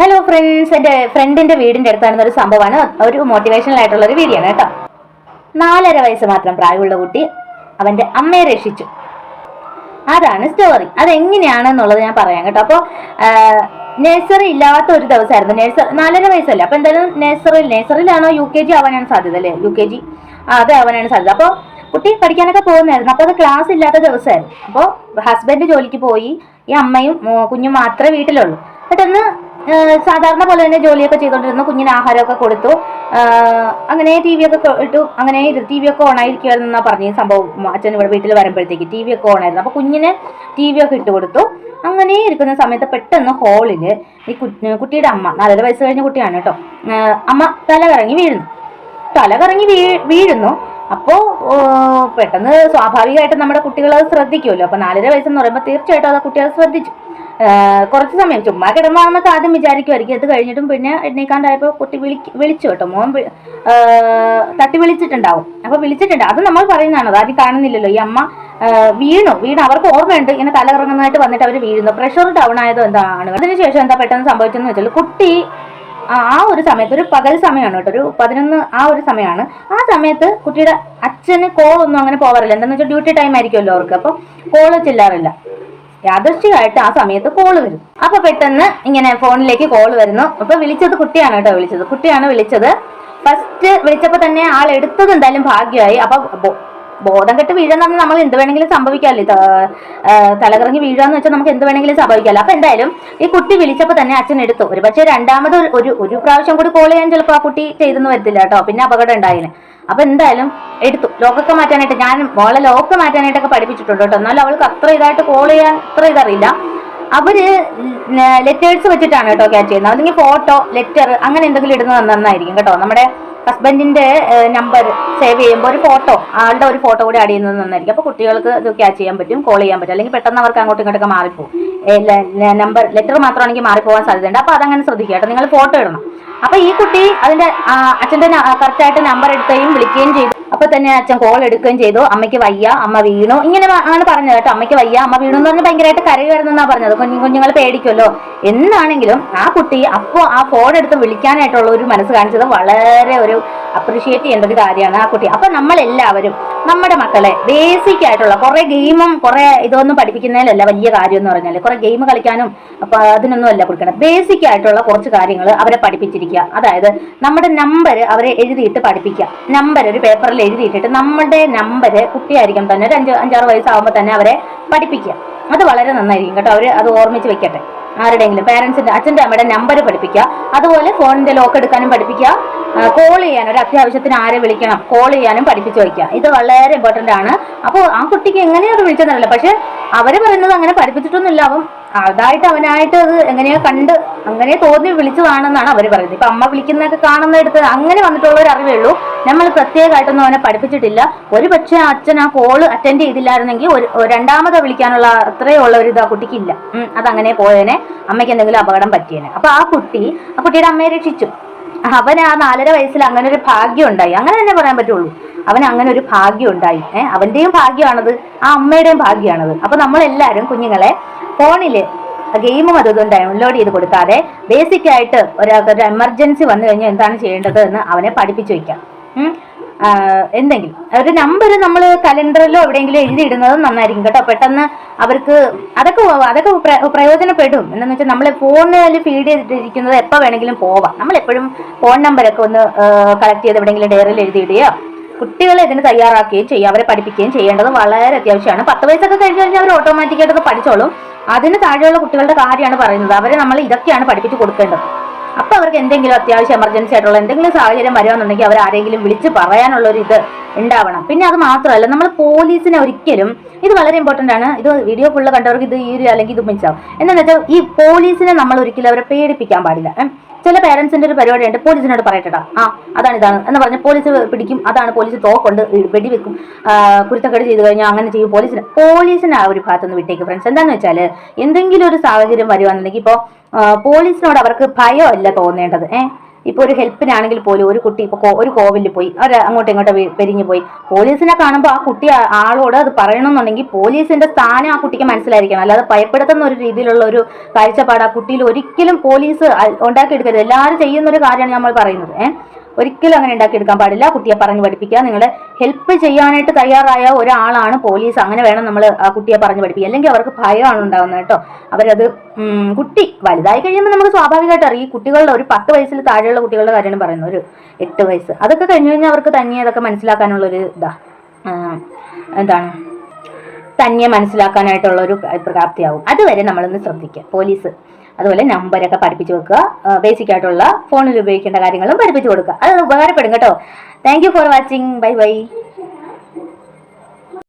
Hello friends എന്റെ ഫ്രണ്ടിന്റെ വീടിന്റെ അടുത്ത് നടന്ന ഒരു സംഭവമാണ്. ഒരു മോട്ടിവേഷണൽ ആയിട്ടുള്ള ഒരു വീഡിയോ ആണ് കേട്ടോ. നാലര വയസ്സ് മാത്രം പ്രായമുള്ള കുട്ടി അവന്റെ അമ്മയെ രക്ഷിച്ചു. അതാണ് സ്റ്റോറി അതെങ്ങനെയാണെന്നുള്ളത് ഞാൻ പറയാം കേട്ടോ. അപ്പോൾ നേഴ്സറി ഇല്ലാത്ത ഒരു ദിവസമായിരുന്നു. നഴ്സറി നാലര വയസ്സല്ലേ? അപ്പോൾ എന്തായാലും നേഴ്സറി നഴ്സറിയിലാണോ യു കെ ജി ആവാനാണ് സാധ്യത അല്ലേ? യു കെ ജി അത് ആവാനാണ് സാധ്യത. അപ്പോൾ കുട്ടി പഠിക്കാനൊക്കെ പോകുന്നായിരുന്നു അപ്പോൾ അത് ക്ലാസ് ഇല്ലാത്ത ദിവസമായിരുന്നു. അപ്പോൾ ഹസ്ബൻഡ് ജോലിക്ക് പോയി. ഈ അമ്മയും കുഞ്ഞും മാത്രമേ വീട്ടിലുള്ളൂ. ആ, സാധാരണ പോലെ തന്നെ ജോലിയൊക്കെ ചെയ്തുകൊണ്ടിരുന്നു കുഞ്ഞിന് ആഹാരമൊക്കെ കൊടുത്തു. അങ്ങനെ ടി വി ഒക്കെ ഇട്ടു. അങ്ങനെ ടി വി ഒക്കെ ഓണായിരിക്കുമായിരുന്നു എന്നാ പറഞ്ഞ സംഭവം അച്ഛൻ ഇവിടെ വീട്ടിൽ വരുമ്പോഴത്തേക്ക് ടി വി ഒക്കെ ഓണായിരുന്നു അപ്പോൾ കുഞ്ഞിന് ടി വി ഒക്കെ ഇട്ട് കൊടുത്തു. അങ്ങനെ ഇരിക്കുന്ന സമയത്ത് പെട്ടെന്ന് ഹോളിൽ ഈ കുട്ടിയുടെ അമ്മ നാലര വയസ്സ് കഴിഞ്ഞ കുട്ടിയാണ് കേട്ടോ. അമ്മ തല കറങ്ങി വീഴുന്നു. തല കറങ്ങി വീഴുന്നു. അപ്പോൾ പെട്ടെന്ന് സ്വാഭാവികമായിട്ട് നമ്മുടെ കുട്ടികൾ അത് ശ്രദ്ധിക്കുമല്ലോ. അപ്പോൾ നാലര വയസ്സെന്ന് പറയുമ്പോൾ തീർച്ചയായിട്ടും അത് കുട്ടികൾ ശ്രദ്ധിച്ചു. കുറച്ച് സമയം ചുമ്മാ കിടന്നാണെന്നൊക്കെ ആദ്യം വിചാരിക്കുമായിരിക്കും അത് കഴിഞ്ഞിട്ടും പിന്നെ എണ്ണീക്കാണ്ടായപ്പോൾ കുട്ടി വിളി വിളിച്ചു കേട്ടോ. മോൻ തട്ടി വിളിച്ചിട്ടുണ്ടാവും. അപ്പോൾ വിളിച്ചിട്ടുണ്ട്. അത് നമ്മൾ പറയുന്നതാണ്. ആരും കാണുന്നില്ലല്ലോ. ഈ അമ്മ വീണു. വീണു. അവർക്ക് ഓർമ്മയുണ്ട്. ഇങ്ങനെ തല കറങ്ങുന്നതായിട്ട് വന്നിട്ട് അവർ വീഴുന്നു. പ്രഷർ ഡൗൺ ആയതോ എന്താണ്. അതിനുശേഷം എന്താ പെട്ടെന്ന് സംഭവിച്ചെന്ന് വെച്ചാൽ കുട്ടി ആ ഒരു സമയത്ത് ഒരു പകൽ സമയമാണ് കേട്ടോ ഒരു പതിനൊന്ന് ആ ഒരു സമയമാണ്. ആ സമയത്ത് കുട്ടിയുടെ അച്ഛന് കോൾ ഒന്നും അങ്ങനെ പോകാറില്ല. എന്താണെന്ന് വെച്ചാൽ ഡ്യൂട്ടി ടൈം ആയിരിക്കുമല്ലോ അവർക്ക്. അപ്പോൾ കോൾ ചെല്ലാറില്ല. യാദൃശ്ചികമായിട്ട് ആ സമയത്ത് കോൾ വരും. അപ്പൊ പെട്ടെന്ന് ഇങ്ങനെ ഫോണിലേക്ക് കോൾ വരുന്നു. അപ്പൊ വിളിച്ചത് കുട്ടിയാണ് കേട്ടോ വിളിച്ചത്. കുട്ടിയാണ് വിളിച്ചത്. ഫസ്റ്റ് വിളിച്ചപ്പോ തന്നെ ആൾ എടുത്തത് എന്തായാലും ഭാഗ്യമായി. അപ്പൊ ബോധം കെട്ട് വീഴാന്ന് പറഞ്ഞാൽ നമ്മൾ എന്ത് വേണമെങ്കിലും സംഭവിക്കാമല്ലേ. തലകറങ്ങി വീഴാന്ന് വെച്ചാൽ നമുക്ക് എന്ത് വേണമെങ്കിലും സംഭവിക്കാമല്ലോ. അപ്പൊ എന്തായാലും ഈ കുട്ടി വിളിച്ചപ്പോൾ തന്നെ അച്ഛൻ എടുത്തു. ഒരു പക്ഷേ രണ്ടാമത് ഒരു- ഒരു പ്രാവശ്യം കൂടി കോൾ ചെയ്യാൻ ചിലപ്പോൾ ആ കുട്ടി ചെയ്തെന്ന് വരത്തില്ല കേട്ടോ. പിന്നെ അപകടം ഉണ്ടായിന്. അപ്പൊ എന്തായാലും എടുത്തു. ലോക്കൊക്കെ മാറ്റാനായിട്ട് ഞാൻ മോളെ ലോക്ക് മാറ്റാനായിട്ടൊക്കെ പഠിപ്പിച്ചിട്ടുണ്ട് കേട്ടോ. എന്നാലും അവൾക്ക് അത്ര ഇതായിട്ട് കോൾ ചെയ്യാൻ അത്ര ഇതറിയില്ല. അവർ ലെറ്റേഴ്സ് വെച്ചിട്ടാണ് കേട്ടോ ക്യാച്ച് ചെയ്യുന്നത്. അല്ലെങ്കിൽ ഫോട്ടോ ലെറ്റർ അങ്ങനെ എന്തെങ്കിലും ഇടുന്നത് നന്നായിരിക്കും കേട്ടോ. നമ്മുടെ ഹസ്ബൻഡിന്റെ നമ്പർ സേവ് ചെയ്യുമ്പോൾ ഒരു ഫോട്ടോ ആളുടെ ഒരു ഫോട്ടോ കൂടി ആഡ് ചെയ്യുന്നത് നന്നായിരിക്കും. അപ്പോൾ കുട്ടികൾക്ക് ഇത് ക്യാച്ച് ചെയ്യാൻ പറ്റും കോൾ ചെയ്യാൻ പറ്റും. അല്ലെങ്കിൽ പെട്ടെന്ന് അവർക്ക് അങ്ങോട്ടും ഇങ്ങോട്ടൊക്കെ മാറിപ്പോകും നമ്പർ ലെറ്റർ മാത്രമാണെങ്കിൽ മാറിപ്പോകാൻ സാധ്യതയുണ്ട്. അപ്പോൾ അതങ്ങനെ ശ്രദ്ധിക്കുക കേട്ടോ. നിങ്ങൾ ഫോട്ടോ ഇടണം. അപ്പോൾ ഈ കുട്ടി അതിന്റെ അച്ഛന്റെ കറക്റ്റ് ആയിട്ട് നമ്പർ എടുക്കുകയും വിളിക്കുകയും ചെയ്തു. അപ്പൊ തന്നെ അച്ഛൻ കോൾ എടുക്കുകയും ചെയ്തു. അമ്മയ്ക്ക് വയ്യ അമ്മ വീണു. ഇങ്ങനെ ആണ് പറഞ്ഞത് കേട്ടോ. അമ്മയ്ക്ക് വയ്യ അമ്മ വീണു എന്ന് പറഞ്ഞ് ഭയങ്കരമായിട്ട് കരയുമായിരുന്നാ പറഞ്ഞത്. കുഞ്ഞു കുഞ്ഞുങ്ങൾ പേടിക്കുമല്ലോ. എന്നാണെങ്കിലും ആ കുട്ടി അപ്പോ ആ ഫോൺ എടുത്ത് വിളിക്കാനായിട്ടുള്ള ഒരു മനസ്സ് കാണിച്ചത് വളരെ ഒരു അപ്രീഷിയേറ്റ് ചെയ്യേണ്ട ഒരു കാര്യമാണ് ആ കുട്ടി. അപ്പൊ നമ്മളെല്ലാവരും നമ്മുടെ മക്കളെ ബേസിക് ആയിട്ടുള്ള കുറെ ഗെയിമും കുറെ ഇതൊന്നും പഠിപ്പിക്കുന്നതിലല്ല വലിയ കാര്യം എന്ന് പറഞ്ഞാൽ കുറെ ഗെയിം കളിക്കാനും അതിനൊന്നും അല്ല കൊടുക്കണം ബേസിക് ആയിട്ടുള്ള കുറച്ച് കാര്യങ്ങൾ അവരെ പഠിപ്പിച്ചിരിക്കുക. അതായത് നമ്മുടെ നമ്പർ അവരെ എഴുതിയിട്ട് പഠിപ്പിക്കുക. നമ്പർ ഒരു പേപ്പറിൽ എഴുതിയിട്ടിട്ട് നമ്മുടെ നമ്പർ കുട്ടിയായിരിക്കും തന്നെ ഒരു അഞ്ച് അഞ്ചാറ് വയസ്സാകുമ്പോൾ തന്നെ അവരെ പഠിപ്പിക്കുക. അത് വളരെ നന്നായിരിക്കും കേട്ടോ. അവർ അത് ഓർമ്മിച്ച് വെക്കട്ടെ. ആരുടെയെങ്കിലും പാരൻസിന്റെ അച്ഛന്റെ അമ്മയുടെ നമ്പർ പഠിപ്പിക്കുക. അതുപോലെ ഫോണിന്റെ ലോക്ക് എടുക്കാനും പഠിപ്പിക്കുക. കോൾ ചെയ്യാൻ ഒരു അത്യാവശ്യത്തിന് ആരെ വിളിക്കണം കോൾ ചെയ്യാനും പഠിപ്പിച്ചു വയ്ക്കുക ഇത് വളരെ ഇമ്പോർട്ടന്റ് ആണ്. അപ്പോൾ ആ കുട്ടിക്ക് എങ്ങനെയാണ് വിളിച്ചെന്നറിയില്ല. പക്ഷെ അവർ പറയുന്നത് അങ്ങനെ പഠിപ്പിച്ചിട്ടൊന്നുമില്ല. അവൻ അതായിട്ട് അവനായിട്ട് അത് എങ്ങനെയാ കണ്ട് അങ്ങനെ തോന്നി വിളിച്ചതാണെന്നാണ് അവർ പറയുന്നത്. ഇപ്പൊ അമ്മ വിളിക്കുന്നതൊക്കെ കാണുന്നിടത്ത് അങ്ങനെ വന്നിട്ടുള്ള ഒരു അറിവേ ഉള്ളൂ. നമ്മൾ പ്രത്യേകമായിട്ടൊന്നും അവനെ പഠിപ്പിച്ചിട്ടില്ല. ഒരു പക്ഷേ അച്ഛൻ ആ കോൾ അറ്റൻഡ് ചെയ്തില്ലായിരുന്നെങ്കിൽ ഒരു രണ്ടാമത് വിളിക്കാനുള്ള അത്രയുള്ള ഒരു ഇത് ആ കുട്ടിക്കില്ല. അതങ്ങനെ പോയേനെ. അമ്മയ്ക്ക് എന്തെങ്കിലും അപകടം പറ്റിയേനെ. അപ്പൊ ആ കുട്ടി ആ കുട്ടിയുടെ അമ്മയെ രക്ഷിച്ചു. അവൻ ആ നാലര വയസ്സിൽ അങ്ങനെ ഒരു ഭാഗ്യം ഉണ്ടായി അങ്ങനെ തന്നെ പറയാൻ പറ്റുള്ളൂ. അവൻ അങ്ങനെ ഒരു ഭാഗ്യം ഉണ്ടായി ഏഹ് അവന്റെയും ഭാഗ്യമാണത് ആ അമ്മയുടെയും ഭാഗ്യമാണത്. അപ്പൊ നമ്മളെല്ലാവരും കുഞ്ഞുങ്ങളെ ഫോണിൽ ഗെയിമും അതും ഡൗൺലോഡ് ചെയ്ത് കൊടുക്കാതെ ബേസിക് ആയിട്ട് ഒരാൾക്ക് ഒരു എമർജൻസി വന്നു കഴിഞ്ഞാൽ എന്താണ് ചെയ്യേണ്ടത് എന്ന് അവനെ പഠിപ്പിച്ചു. ആ, എന്തെങ്കിലും. ഒരു നമ്പർ നമ്മൾ കലണ്ടറിലോ എവിടെയെങ്കിലും എഴുതിയിടുന്നത് നന്നായിരിക്കും കേട്ടോ. പെട്ടെന്ന് അവർക്ക് അതൊക്കെ അതൊക്കെ പ്രയോജനപ്പെടും. എന്താണെന്ന് വെച്ചാൽ നമ്മളെ ഫോണിൽ ഫീഡ് ചെയ്തിട്ടിരിക്കുന്നത് എപ്പോൾ വേണമെങ്കിലും പോവാം. നമ്മൾ എപ്പോഴും ഫോൺ നമ്പരൊക്കെ ഒന്ന് കളക്ട് ചെയ്ത് എവിടെയെങ്കിലും ഡയറിയിൽ എഴുതിയിടുകയോ കുട്ടികളെ ഇതിന് തയ്യാറാക്കുകയും ചെയ്യുക അവരെ പഠിപ്പിക്കുകയും ചെയ്യേണ്ടത് വളരെ അത്യാവശ്യമാണ്. പത്ത് വയസ്സൊക്കെ കഴിഞ്ഞ് കഴിഞ്ഞാൽ അവർ ഓട്ടോമാറ്റിക്കായിട്ട് പഠിച്ചോളും. അതിന് താഴെയുള്ള കുട്ടികളുടെ കാര്യമാണ് പറയുന്നത്. അവരെ നമ്മൾ ഇതൊക്കെയാണ് പഠിപ്പിച്ച് കൊടുക്കേണ്ടത്. അപ്പൊ അവർക്ക് എന്തെങ്കിലും അത്യാവശ്യം എമർജൻസി ആയിട്ടുള്ള എന്തെങ്കിലും സാഹചര്യം വരുവാന്നുണ്ടെങ്കിൽ അവർ ആരെങ്കിലും വിളിച്ച് പറയാനുള്ള ഒരു ഇത് ഉണ്ടാവണം. പിന്നെ അത് മാത്രമല്ല നമ്മൾ പോലീസിനെ ഒരിക്കലും ഇത് വളരെ ഇമ്പോർട്ടന്റ് ആണ്. ഇത് വീഡിയോ ഫുള്ള് കണ്ടവർക്ക് ഇത് ഈ ഒരു അല്ലെങ്കിൽ ഇത് മിച്ചാവും എന്താണെന്ന് വെച്ചാൽ ഈ പോലീസിനെ നമ്മൾ ഒരിക്കലും അവരെ പേടിപ്പിക്കാൻ പാടില്ല? ചില പേരൻസിന്റെ ഒരു പരിപാടിയുണ്ട്. പോലീസിനോട് പറയട്ടെടാ. ആ അതാണ് ഇതാണ്. എന്ന് പറഞ്ഞ് പോലീസ് പിടിക്കും. അതാണ് പോലീസ് തോക്കൊണ്ട്. വെടിവെക്കും. കുരുത്തക്കേട് ചെയ്തു കഴിഞ്ഞാൽ അങ്ങനെ ചെയ്യും പോലീസിന്. പോലീസിന് ആ ഒരു ഭാഗത്തുനിന്ന് വിട്ടേക്ക് ഫ്രണ്ട്സ് എന്താണെന്ന് വെച്ചാൽ എന്തെങ്കിലും ഒരു സാഹചര്യം വരുവാന്നുണ്ടെങ്കിൽ ഇപ്പോൾ പോലീസിനോട് അവർക്ക് ഭയമല്ല തോന്നേണ്ടത്. ഏഹ് ഇപ്പോൾ ഒരു ഹെൽപ്പിനാണെങ്കിൽ പോലും ഒരു കുട്ടി ഇപ്പോൾ ഒരു കോവിലിൽ പോയി അവർ അങ്ങോട്ടും ഇങ്ങോട്ടും പെരിഞ്ഞു പോയി. പോലീസിനെ കാണുമ്പോൾ ആ കുട്ടി ആളോട് അത് പറയണമെന്നുണ്ടെങ്കിൽ പോലീസിന്റെ സ്ഥാനം ആ കുട്ടിക്ക് മനസ്സിലായിരിക്കണം. അല്ലാതെ ഭയപ്പെടുത്തുന്ന ഒരു രീതിയിലുള്ള ഒരു കാഴ്ചപ്പാട് ആ കുട്ടിയിൽ ഒരിക്കലും പോലീസ് ഉണ്ടാക്കിയെടുക്കരുത്. എല്ലാവരും ചെയ്യുന്ന ഒരു കാര്യമാണ് നമ്മൾ പറയുന്നത്. ഏഹ് ഒരിക്കലും അങ്ങനെ ഉണ്ടാക്കിയെടുക്കാൻ പാടില്ല. കുട്ടിയെ പറഞ്ഞു പഠിപ്പിക്കുക. നിങ്ങളെ ഹെൽപ്പ് ചെയ്യാനായിട്ട് തയ്യാറായ ഒരാളാണ് പോലീസ് അങ്ങനെ വേണം നമ്മൾ ആ കുട്ടിയെ പറഞ്ഞു പഠിപ്പിക്കുക അല്ലെങ്കിൽ അവർക്ക് ഭയമാണ് ഉണ്ടാകുന്നത് കേട്ടോ. അവരത് കുട്ടി വലുതായി കഴിയുമ്പോൾ നമുക്ക് സ്വാഭാവികമായിട്ട് അറിയാം. ഈ കുട്ടികളുടെ ഒരു പത്ത് വയസ്സിൽ താഴെയുള്ള കുട്ടികളുടെ കാര്യമാണ് പറയുന്നത്. ഒരു എട്ട് വയസ്സ്. അതൊക്കെ കഴിഞ്ഞു കഴിഞ്ഞാൽ അവർക്ക് തനിയെ അതൊക്കെ മനസ്സിലാക്കാനുള്ളൊരു ഇതാ ആ, എന്താണ് തന്നെ മനസ്സിലാക്കാനായിട്ടുള്ള ഒരു പ്രാപ്തിയാവും. അതുവരെ നമ്മളൊന്ന് ശ്രദ്ധിക്കുക. പോലീസ് അതുപോലെ നമ്പരൊക്കെ പഠിപ്പിച്ചു വെക്കുക. ബേസിക് ആയിട്ടുള്ള ഫോണിൽ ഉപയോഗിക്കേണ്ട കാര്യങ്ങളും പഠിപ്പിച്ചു കൊടുക്കുക. അത് ഉപകാരപ്പെടും കേട്ടോ. Thank for watching bye bye